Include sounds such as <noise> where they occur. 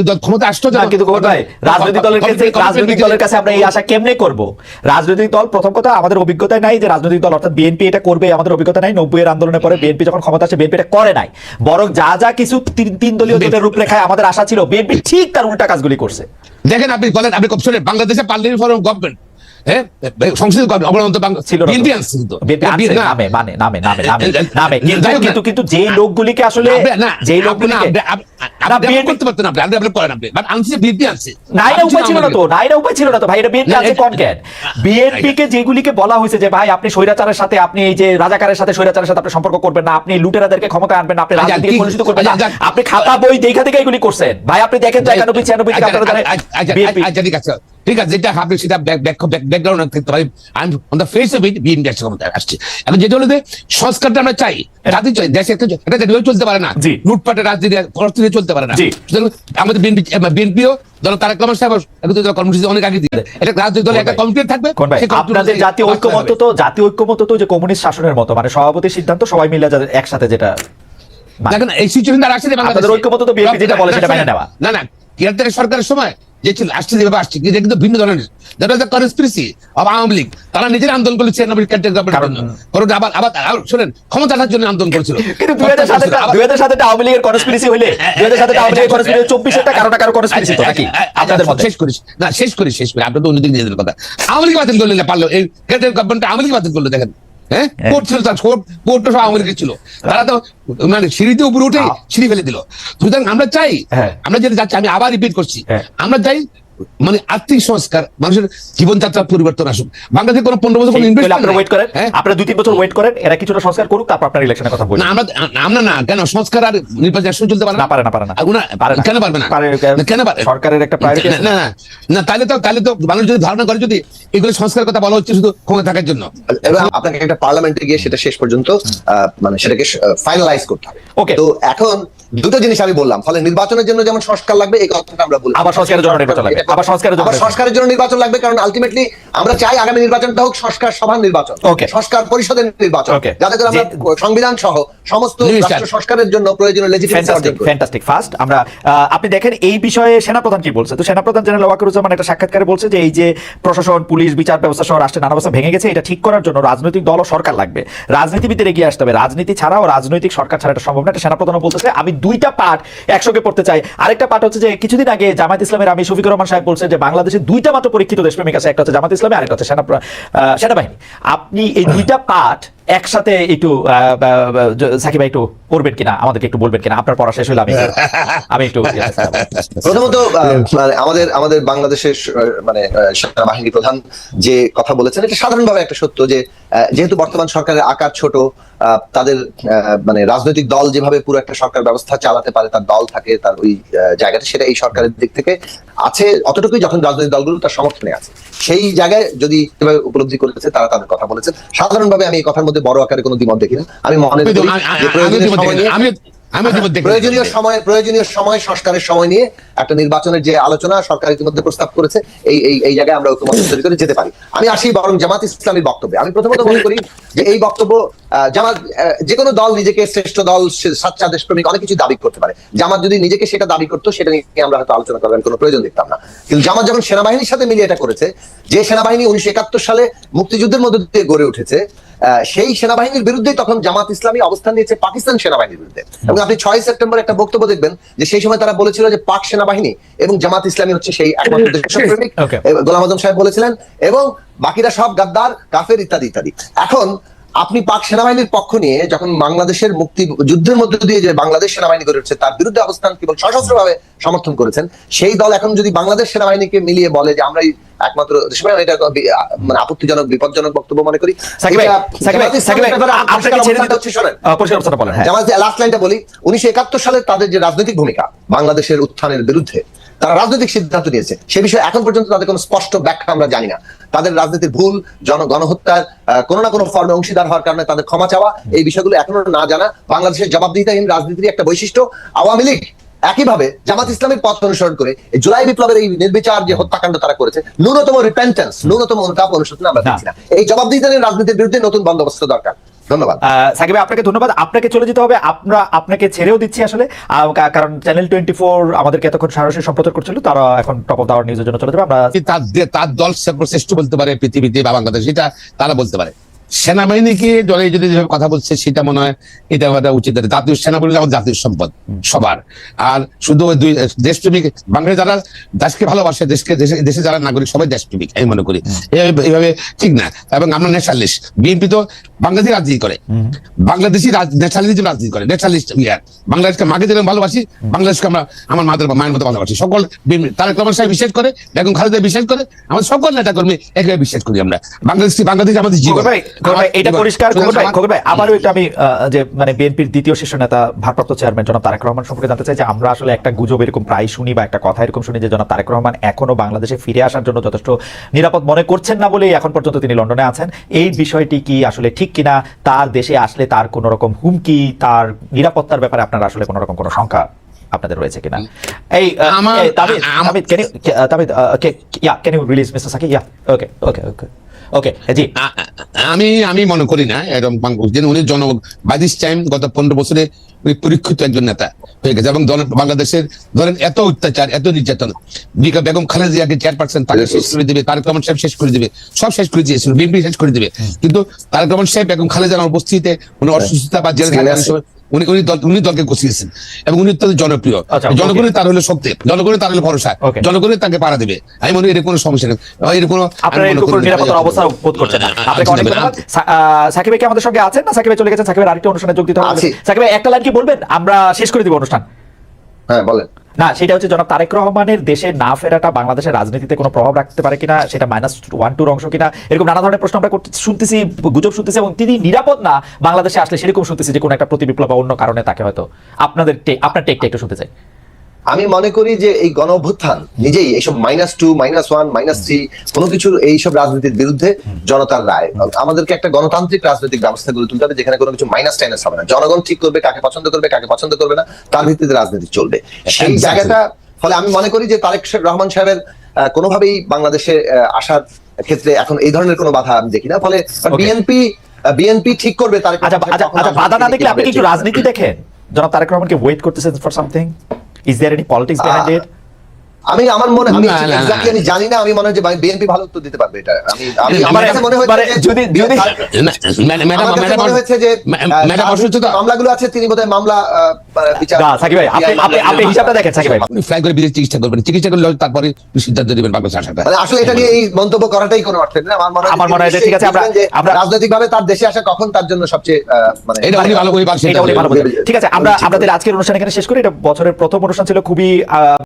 রাজনৈতিক দল ক্ষমতা আসতো না, কিন্তু রাজনৈতিক দলের কাছে রাজনৈতিক দলের কাছে আমরা এই আশা কেমনে করব? রাজনৈতিক দল প্রথম কথা আমাদের অভিজ্ঞতায় নাই যে রাজনৈতিক দল অর্থাৎ বিএনপি এটা করবে আমাদের অভিজ্ঞতা নাই। নব্বই এর আন্দোলনের পরে বিএনপি যখন ক্ষমতা আসে বিএনপি এটা করে নাই। বরং যা যা কিছু তিন- তিন দলীয় জোটের রূপরেখায় আমাদের আশা ছিল বিএনপি ঠিক তার উল্টা কাজগুলি করছে। দেখেন আপনি বলেন আপনি বাংলাদেশে পার্লামেন্ট ফরম গভর্নমেন্ট হ্যাঁ সংসদীয় গভর্নমেন্ট অবলম্বন বাংলা ছিল বিএনপি আনছে কিন্তু। বিএনপি আনছে, না। নামে মানে নামে নামে নামে নামে। কিন্তু যাই হোক না। কিন্তু কিন্তু যেই লোকগুলিকে আসলে যেই লোকগুলিকে আপনি- আপনি- না, আপনি BNP করতে পারতেন আপনি আপনি আপনি করেন আপনি। বাট আনছে বিএনপি আনছে নাইরা উপায় ছিল না তো নাইরা উপায় ছিল না তো। ভাই এটা বিএনপি আছে কোন কেন বিএনপি কে যেগুলিকে বলা হয়েছে যে ভাই আপনি স্বৈরাচারের সাথে আপনি এই যে রাজাকারের সাথে স্বৈরাচারের সাথে আপনি সম্পর্ক করবেন না আপনি লুটেরাদেরকে ক্ষমতা আনবেন না আপনি আচ্ছা, রাজনীতিকে কলুষিত করবেন না। আচ্ছা, আচ্ছা। আপনি খাতা বই দেখা থেকে এগুলি করছেন। ভাই আপনি দেখেন তো একানব্বই ছিয়ানব্বই থেকে আপনারা জানেন বিএনপি। আচ্ছা, ঠিক আছে। ঠিক আছে যেটা আপনি সেটা ব্যাকগ্রাউন্ড থাকতে পারি। আমি on the face of it BNP আসছে ক্ষমতায় আসছে। এখন যেটা হলো যে সংস্কারটা আমরা চাই রাজনীতি চাই দেশে একটা চলতে পারে না। জি। লুটপাটের রাজনীতি পরিস্থিতি চলতে পারে না। আমাদের বিএনপি বিএনপিও ধরো তারেক রহমান সাহেব কর্মসূচি অনেক আগে দিয়ে এটা রাজনৈতিক দলে একটা কমিটি থাকবে আপনাদের জাতীয় ঐক্যমত্য তো জাতীয় ঐক্যমত্য তো যে কমিউনিস্ট শাসনের মতো মানে সভাপতির সিদ্ধান্ত সবাই মিলে যাদের একসাথে যেটা দেখেন এই সিচুয়েশন আর আসছে তো যেটা বলে সেটা মেনে নেওয়া। না না কেয়ারটেকার সরকারের সময় যে ছিল আসছে যেভাবে আসছে এটা কিন্তু ভিন্ন ধরনের। That was the conspiracy Awami League তারা নিজের আন্দোলন করেছে ছিয়ানব্বই জন্য। আবার আবার শুনেন ক্ষমতা আসার জন্য আন্দোলন করেছিল। কিন্তু দুই হাজার সাতে আবার- দুই হাজার সাতে আওয়ামী লীগের কনস্পিরেসি হইলে দুই হাজার সাতে আওয়ামী লীগের কনস্পিরেসি কারও কনস্পিরেসি তো নাকি? আপনাদের মতে। শেষ করিস না শেষ করি শেষ করি। আপনার তো অন্যদিকে নিয়ে যাবেন কথা। আওয়ামী লীগ বাতিল করলে পারল। এই কেন্দ্রের গভর্নমেন্ট আওয়ামী লীগ বাতিল করল দেখেন। হ্যাঁ? কোর্ট ছিল কোর্ট কোর্ট সব আওয়ামী লীগের ছিল। তারা তো মানে সিঁড়িতে উপরে উঠে সিঁড়ি ফেলে দিল। সুতরাং আমরা চাই হ্যাঁ। আমরা যেটা চাচ্ছি আমি আবার রিপিট করছি। হ্যাঁ। আমরা চাই মানে আর্থিক সংস্কার মানুষের জীবনযাত্রার পরিবর্তন আসুক। বাংলাদেশে কোনো পনেরো বছর আপনারা ওয়েট করেন। হ্যাঁ? আপনারা দুই তিন বছর ওয়েট করেন এরা কিছুটা সংস্কার করুক তারপর আপনার ইলেকশনের কথা বলুন। আমরা আমরা না কেন? সংস্কার আর নির্বাচন একসঙ্গে চলতে পারে না? পারে না পারে না। কেন পারবে না? কেন পারে সরকারের একটা আছে। না না না তাহলে তো তাহলে তো মানুষ যদি ধারণা করে যদি এগুলো সংস্কার কথা বলা হচ্ছে শুধু ক্ষমতা থাকার জন্য। এবং আপনাকে একটা পার্লামেন্টে গিয়ে সেটা শেষ পর্যন্ত আহ, মানে সেটাকে ফাইনালাইজ করতে হবে। Okay. তো এখন দুটো জিনিস আমি বললাম ফলে নির্বাচনের জন্য যেমন সংস্কার লাগবে এই কথাটা আমরা বললাম। আবার সংস্কারের জন্য নির্বাচন লাগবে। আবার সংস্কারের জন্য সংস্কারের জন্য নির্বাচন লাগবে কারণ আলটিমেটলি আমরা চাই আগামী নির্বাচনটা হোক সংস্কার সভার নির্বাচন. সংস্কার পরিষদের নির্বাচন যাতে করে আমরা সংবিধান সহ সমস্ত. রাষ্ট্র সংস্কারের জন্য প্রয়োজনীয় লেজিটিমেসি অর্জন ফ্যান্টাস্টিক ফ্যান্টাস্টিক ফার্স্ট আমরা আপনি দেখেন এই বিষয়ে সেনাপ্রধান কি বলছে? তো সেনাপ্রধান জেনারেল ওয়াকারুজ্জামান একটা সাক্ষাৎকারে বলছে যে এই যে প্রশাসন পুলিশ বিচার ব্যবস্থা সহ রাষ্ট্রের নানা অবস্থা ভেঙে গেছে এটা ঠিক করার জন্য রাজনৈতিক দল ও সরকার লাগবে। রাজনীতিবিদদের এগিয়ে আসতে হবে। রাজনীতি ছাড়াও রাজনৈতিক সরকার ছাড়া এটা সম্ভব না। এটা সেনাপ্রধানও বলতেছে আমি দুইটা পার্ট একসঙ্গে পড়তে চাই। আরেকটা পার্ট হচ্ছে যে কিছুদিন আগে জামাত ইসলামের আমি শফিকুর রহমান সাহেব বলছে যে বাংলাদেশে দুইটা মাত্র পরীক্ষিত দেশপ্রেমিক আছে একটা হচ্ছে জামাত ইসলামী আরেকটা হচ্ছে সেনা সেনাবাহিনী। আপনি এই দুইটা পার্ট একসাথে একটু সাকিব ভাই একটু করবেন কিনা? আমাদেরকে একটু বলবেন কিনা? আপনার পড়া শেষ হলে আমি <laughs> আমি একটু প্রথমত আহ, মানে আমাদের আমাদের বাংলাদেশের মানে সেনাবাহিনী প্রধান যে কথা বলেছেন এটা সাধারণভাবে একটা সত্য যে যেহেতু বর্তমান সরকারের আকার ছোট তাদের মানে রাজনৈতিক দল যেভাবে পুরো একটা সরকার ব্যবস্থা চালাতে পারে তার দল থাকে তার ওই জায়গাটা সেটা এই সরকারের দিক থেকে আছে। অতটুকুই যখন রাজনৈতিক দলগুলো তার সমর্থনে আছে। সেই জায়গায় যদি উপলব্ধি করেছে তারা তাদের কথা বলেছেন সাধারণভাবে আমি এই কথার মধ্যে বড় আকারে কোনো দ্বিমত দেখি না। আমি মনে করি প্রয়োজনীয় সময়। প্রয়োজনীয় সময় সংস্কারের সময় নিয়ে একটা নির্বাচনের যে আলোচনা সরকার ইতিমধ্যে প্রস্তাব করেছে এই এই এই জায়গায় আমরা ঐক্যমত তৈরি করে যেতে পারি। আমি আসি বরং জামাত ইসলামীর বক্তব্যে। আমি প্রথমত মনে করি যে এই বক্তব্য জামাত যে কোনো দল নিজেকে শ্রেষ্ঠ দল সাচ্চা দেশপ্রেমিক অনেক কিছু দাবি করতে পারে। জামাত যদি নিজেকে সেটা দাবি করতো সেটা নিয়ে আমরা হয়তো আলোচনা করার কোনো প্রয়োজন দেখতাম না। কিন্তু জামাত যখন সেনাবাহিনীর সাথে মিলিয়ে এটা করেছে যে সেনাবাহিনী উনিশশো একাত্তর সালে মুক্তিযুদ্ধের মধ্যে দিয়ে গড়ে উঠেছে সেই সেনাবাহিনীর বিরুদ্ধে তখন জামাত ইসলামী অবস্থান নিয়েছে পাকিস্তান সেনাবাহিনীর বিরুদ্ধে। এবং আপনি ছয় সেপ্টেম্বর একটা বক্তব্য দেখবেন যে সেই সময় তারা বলেছিল যে পাক সেনাবাহিনী এবং জামাত ইসলামী হচ্ছে সেই একমাত্র <laughs> দেশপ্রেমিক গোলাম আজম সাহেব বলেছিলেন এবং বাকিরা সব গাদ্দার কাফের ইত্যাদি ইত্যাদি। এখন আপনি পাক সেনাবাহিনীর পক্ষ নিয়ে যখন বাংলাদেশের মুক্তি যুদ্ধের মধ্যে দিয়ে যে বাংলাদেশ সেনাবাহিনী গড়ে উঠছে তার বিরুদ্ধে অবস্থান কেবল সশস্ত্র ভাবে সমর্থন করেছেন সেই দল এখন যদি বাংলাদেশ সেনাবাহিনীকে মিলিয়ে বলে যে আমরাই একমাত্র এটা মানে আপত্তিজনক বিপজ্জনক বক্তব্য মনে করি। হ্যাঁ। লাস্ট লাইনটা বলি উনিশশো একাত্তর সালে তাদের যে রাজনৈতিক ভূমিকা বাংলাদেশের উত্থানের বিরুদ্ধে তারা রাজনৈতিক সিদ্ধান্ত নিয়েছে। সে বিষয়ে এখন পর্যন্ত তাদের কোনো স্পষ্ট ব্যাখ্যা আমরা জানি না। তাদের রাজনীতির ভুল, জন গণহত্যার কোনো না কোনো ফর্মে অংশীদার হওয়ার কারণে তাদের ক্ষমা চাওয়া, এই বিষয়গুলো এখনও না জানা। বাংলাদেশের জবাবদিহিতাহীন রাজনীতির একটা বৈশিষ্ট্য, আওয়ামী লীগ একইভাবে জামাত ইসলামের পথ অনুসরণ করে জুলাই বিপ্লবের এই নির্বিচার যে হত্যাকাণ্ড তারা করেছে, ন্যূনতম রিপেন্টেন্স ন্যূনতম অনুতাপ অনুশোচনা আমরা দেখছি না। এই জবাবদিহিতাহীন রাজনীতির বিরুদ্ধে নতুন বন্দোবস্ত দরকার। ধন্যবাদ। সাকিব আপনাকে ধন্যবাদ। আপনাকে চলে যেতে হবে। আমরা আপনাকে ছেড়েও দিচ্ছি আসলে। আহ, কারণ চ্যানেল টোয়েন্টি ফোর আমাদেরকে এতক্ষণ সরাসরি সম্প্রচার করছিল। তারা এখন টপ অফ দাওয়ার নিউজের জন্য চলে যাবে। আমরা তার তার দল সর্বশ্রেষ্ঠ বলতে পারে পৃথিবীতে বা বাংলাদেশ এটা তারা বলতে পারে। সেনাবাহিনীকে দলে যদি কথা বলছে, সেটা মনে হয় এটা একটা উচিত। জাতীয় সেনাবাহিনী আমাদের জাতীয় সম্পদ সবার। আর শুধু ওই দুই, দেশপ্রেমিক বাঙালি যারা দেশকে ভালোবাসে, দেশকে, দেশে দেশে যারা নাগরিক, সবাই দেশপ্রেমিক, আমি মনে করি। এভাবে ঠিক না। এবং আমরা ন্যাশনালিস্ট বিএনপি তো বাংলাদেশি রাজনীতি করে। বাংলাদেশি ন্যাশনালিজম রাজনীতি করে। ন্যাশনালিস্ট ইয়ার বাংলাদেশকে মাকে যেরকম ভালোবাসি, বাংলাদেশকে আমরা আমার মাদের মায়ের মতো ভালোবাসি। সকল তারেক রহমান সাহেব বিশ্বাস করে, বেগম খালেদা বিশ্বাস করে, আমাদের সকল নেতা কর্মী একেবারে বিশ্বাস করি আমরা। বাংলাদেশ বাংলাদেশ আমাদের জীবন। এটা পরিষ্কার। ভাই, আবারও একটু আমি যে মানে বিএনপির দ্বিতীয় শীর্ষ নেতা ভারপ্রাপ্ত চেয়ারম্যান জনাব তারেক রহমান সম্পর্কে জানতে চাই যে আমরা আসলে একটা গুজব এরকম প্রায় শুনি বা একটা কথা এরকম শুনি যে জনাব তারেক রহমান এখনও বাংলাদেশে ফিরে আসার জন্য যথেষ্ট নিরাপদ মনে করছেন না বলেই এখন পর্যন্ত তিনি লন্ডনে আছেন। এই বিষয়টি কি আসলে ঠিক কিনা? তার দেশে আসলে তার কোন রকম হুমকি তার নিরাপত্তার ব্যাপারে আপনার আসলে কোন রকম কোনো শঙ্কা আপনাদের রয়েছে কিনা? এই তাবিদ আম- তাবিদ uh, তাবিদ uh, okay yeah can you release Mr. Okay জি আমি আমি মনে করি না এরকম বাংলাদেশ যে উনি জন বাই দিস টাইম গত পনেরো বছরে উনি পরীক্ষিত একজন নেতা হয়ে গেছে এবং বাংলাদেশের ধরেন এত অত্যাচার এত নির্যাতন। বিকা বেগম খালেদা জিয়াকে চেয়ারপারসন তাকে শেষ করে দিবে তারেক রহমান সাহেব শেষ করে দিবে সব শেষ করে দিয়েছিল বিএনপি শেষ করে দিবে। কিন্তু তারেক রহমান সাহেব বেগম খালেদা জিয়ার উপস্থিতিতে উনি অসুস্থতা বা জেলে উনি উনি দল উনি দলকে গুছিয়েছেন। এবং উনি অত্যন্ত জনপ্রিয়। আচ্ছা, জনগণের তার হলো শক্তি জনগণের তার হলো ভরসা। জনগণের তাকে পাড়া দেবে। আমি মনে করি এর কোনো সমস্যা নেই। এর কোনো আপনারা আমি এরকম করি না। নিরাপত্তার অবস্থা বোধ করছেন না আপনাকে অনেক ধন্যবাদ সাকিব কি আমাদের সঙ্গে আছেন না? সাকিব চলে গেছেন? সাকিবের আরেকটা অনুষ্ঠানে যোগ দিতে হবে। সাকিব একটা লাইন কি বলবেন? আমরা শেষ করে দিব অনুষ্ঠান। হ্যাঁ বলেন। না সেটা হচ্ছে জনাব তারেক রহমানের দেশে না ফেরাটা বাংলাদেশের রাজনীতিতে কোনো প্রভাব রাখতে পারে কিনা সেটা মাইনাস ওয়ান টুর অংশ কিনা এরকম নানা ধরনের প্রশ্ন আমরা শুনতেছি গুজব শুনতেছি এবং তিনি নিরাপদ না বাংলাদেশে আসলে সেরকম শুনতেছি যে কোনো একটা প্রতি বিপ্লব বা অন্য কারণে তাকে হয়তো আপনাদের আপনার টেকটা একটু শুনতে চাই। আমি মনে করি যে এই গণ অভ্যুত্থান নিজেই এইসব minus two minus one minus three কোনো কিছুর এইসব রাজনীতির বিরুদ্ধে জনতার রায়। আমাদেরকে একটা গণতান্ত্রিক রাজনৈতিক ব্যবস্থা গড়ে তুলতে হবে যেখানে কোনো কিছু মাইনাস টাইনাস হবে না। জনগণ ঠিক করবে কাকে পছন্দ করবে কাকে পছন্দ করবে না তার ভিত্তিতে রাজনীতি চলবে। সেই জায়গাটা ফলে আমি মনে করি যে তারেক শেখ রহমান সাহেবের কোনোভাবেই বাংলাদেশে আসার ক্ষেত্রে এখন এই ধরনের কোনো বাধা আমি দেখি না। ফলে বিএনপি বিএনপি ঠিক করবে তারেক আচ্ছা আচ্ছা আচ্ছা বাধা না দেখলে আপনি কি কীভাবে একটু রাজনীতি দেখেন? জনাব তারেক রহমানকে ওয়েট করতেছেন for something Is there any politics behind uh, it? আমি আমার মনে আমি আমি জানি না আমি মনে হয় যে বিএনপি ভালো উত্তর দিতে পারবে এটা। আমি আমি আমার মানে- কাছে মনে হয়েছে যদি- যদি- ম্যাডাম ম্যাডাম মনে হয়েছে যে ম্যাডাম অসুস্থতা মামলাগুলো আছে তিনি বোধহয় মামলা বিচার না সাকিব ভাই আপনি আপনি আপনি হিসাবটা দেখেন সাকিব ভাই। আপনি ফ্লাই করে বিদেশ চিকিৎসা করবেন। চিকিৎসা করলে তারপরে সিদ্ধান্ত বাংলাদেশ আসাটা মানে আসলে এটা নিয়ে এই মন্তব্য করাটাই কোনো অর্থ নেই আমার মনে হয় আমার মনে হয় ঠিক আছে, আমরা- আমরা- রাজনৈতিক ভাবে তার দেশে আসা কখন তার জন্য সবচেয়ে আহ, মানে এটা উনি ভালো করে পারছেন এটা উনি ভালো ঠিক আছে আমরা আমাদের আজকের অনুষ্ঠান এখানে শেষ করি। এটা বছরের প্রথম অনুষ্ঠান ছিল খুবই আহ,